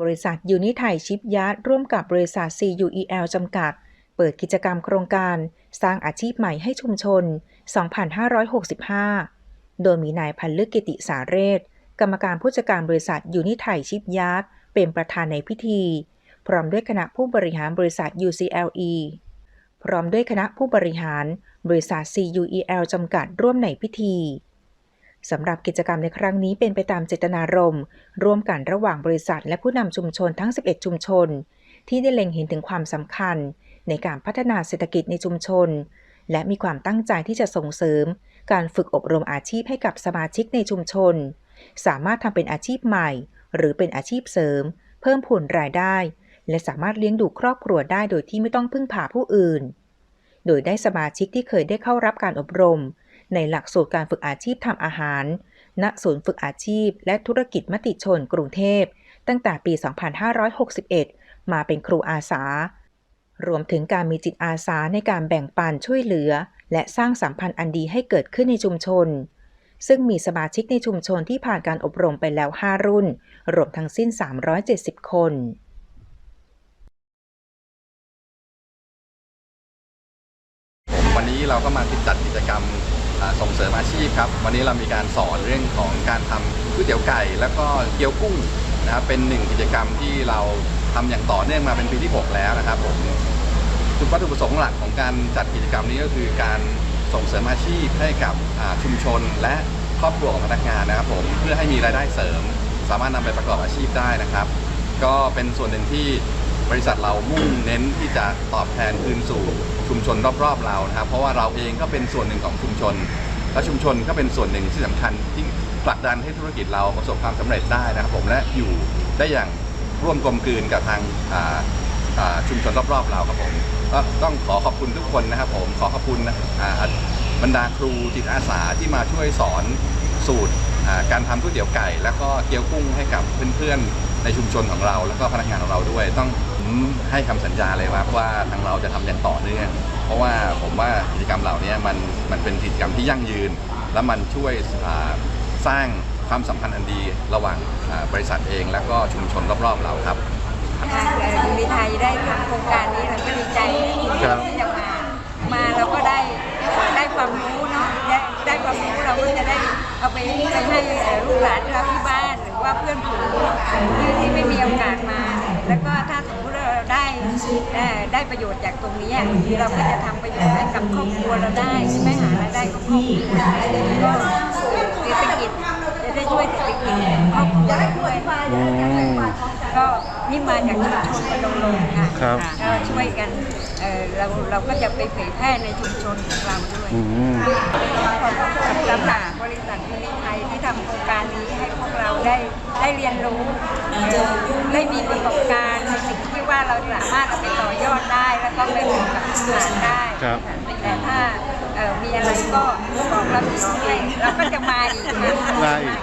บริษัทยูนิไทยชิปยาร์ดร่วมกับบริษัท CUEL จำกัด เปิดกิจกรรมโครงการสร้างอาชีพใหม่ให้ชุมชน 2565 โดยมีนายพันลึกกิติสาเรศ กรรมการผู้จัดการบริษัทยูนิไทยชิปยาร์ดเป็นประธานในพิธี พร้อมด้วยคณะผู้บริหารบริษัท UCLE พร้อมด้วยคณะผู้บริหารบริษัท CUEL จำกัดร่วมในพิธี สำหรับกิจกรรมในครั้งนี้เป็นไปตามเจตนารมณ์ร่วมกันระหว่างบริษัทและผู้นำชุมชนทั้ง 11 ชุมชน ที่ได้เล็งเห็นถึงความสำคัญ ในการพัฒนาเศรษฐกิจในชุมชน และมีความตั้งใจที่จะส่งเสริม การฝึกอบรมอาชีพให้กับสมาชิกในชุมชน สามารถทำเป็นอาชีพใหม่ หรือเป็นอาชีพเสริม เพิ่มผลรายได้ และสามารถเลี้ยงดูครอบครัวได้โดยที่ไม่ต้องพึ่งพาผู้อื่น โดยได้สมาชิกที่เคยได้เข้ารับการอบรม ในหลักสูตรการฝึกอาชีพทำอาหาร ณ ศูนย์ฝึกอาชีพ และธุรกิจมติชนกรุงเทพ ตั้งแต่ปี 2561 มาเป็นครูอาสา รวมถึงการมีจิตอาสาในการแบ่งปันช่วยเหลือ และสร้างสัมพันธ์อันดีให้เกิดขึ้นในชุมชน ซึ่งมีสมาชิกในชุมชนที่ผ่านการอบรมไปแล้ว 5 รุ่น รวมทั้งสิ้น 370 คน วันนี้เราก็มาจัดกิจกรรมส่งเสริมอาชีพครับ วันนี้เรามีการสอนเรื่องของการทำก๋วยเตี๋ยวไก่ แล้วก็เกี๊ยวกุ้งนะครับเป็นหนึ่งกิจกรรมที่เราทำอย่างต่อเนื่องมาเป็นปีที่ 6 แล้วนะครับผมจุดวัตถุประสงค์หลักของการจัดกิจกรรมนี้ก็คือการส่งเสริมอาชีพให้กับชุมชนและครอบครัวของพนักงานนะครับผมเพื่อให้มีรายได้เสริม สามารถนำไปประกอบอาชีพได้นะครับ ก็เป็นส่วนหนึ่งที่ บริษัทเรามุ่งเน้นที่จะตอบแทนคืนสู่ชุมชนรอบๆเรานะครับ เพราะว่าเราเองก็เป็นส่วนหนึ่งของชุมชน และชุมชนก็เป็นส่วนหนึ่งที่สำคัญที่ผลักดันให้ธุรกิจเราประสบความสำเร็จได้นะครับผมและอยู่ได้อย่างร่วมกลมกลืนกับทางชุมชนรอบๆเราครับผมก็ต้องขอขอบคุณทุกคนนะครับผมขอขอบคุณบรรดาครูจิตอาสาที่มาช่วยสอนสูตรการทำก๋วยเตี๋ยวไก่ แล้วก็เกี๊ยวกุ้งให้กับเพื่อนๆในชุมชนของเรา แล้วก็พนักงานของเราด้วยต้อง ผมให้คำสัญญาเลยว่าว่าทางเราจะทำอย่างต่อเนื่อง เพราะว่าผมว่ากิจกรรมเหล่านี้มันมันเป็นกิจกรรมที่ยั่งยืน และมันช่วยสร้างความสัมพันธ์อันดีระหว่างบริษัทเองแล้วก็ชุมชนรอบๆเราครับทางยูนิไทยได้ทำโครงการนี้เราก็ดีใจที่จะมามาเราก็ได้ได้ความรู้เนาะได้ได้ความรู้เราก็จะได้เอาไปให้ลูกหลานเราที่บ้านหรือว่าเพื่อนฝูงที่ไม่มีโอกาส ได้เอ่อได้ประโยชน์จากตรงนี้อะเราก็จะทำประโยชน์ให้กับครอบครัวเราได้ใช่ไหมหารายได้ของครอบครัวก็เศรษฐกิจจะได้ช่วยเศรษฐกิจครอบครัวเราด้วยก็นี่มาจากชุมชนกระโดงลงค่ะครับ ก็ช่วยกันเอ่อเราเราก็จะไปเผยแพร่ในชุมชนของเราด้วยอืมขอบคุณกับค่ะบริษัทยูนิไทยที่ทำโครงการนี้ให้พวกเราได้ได้เรียนรู้เอ่อได้มีประสบการณ์ในสิ่ง ที่ว่าเราสามารถเอาไปต่อยอดได้ แล้วก็ไปบอกกับลูกหลานได้ ครับ แต่ถ้าเอ่อมีอะไรก็บอกเราอีกเราก็จะมาอีกค่ะ มาอีก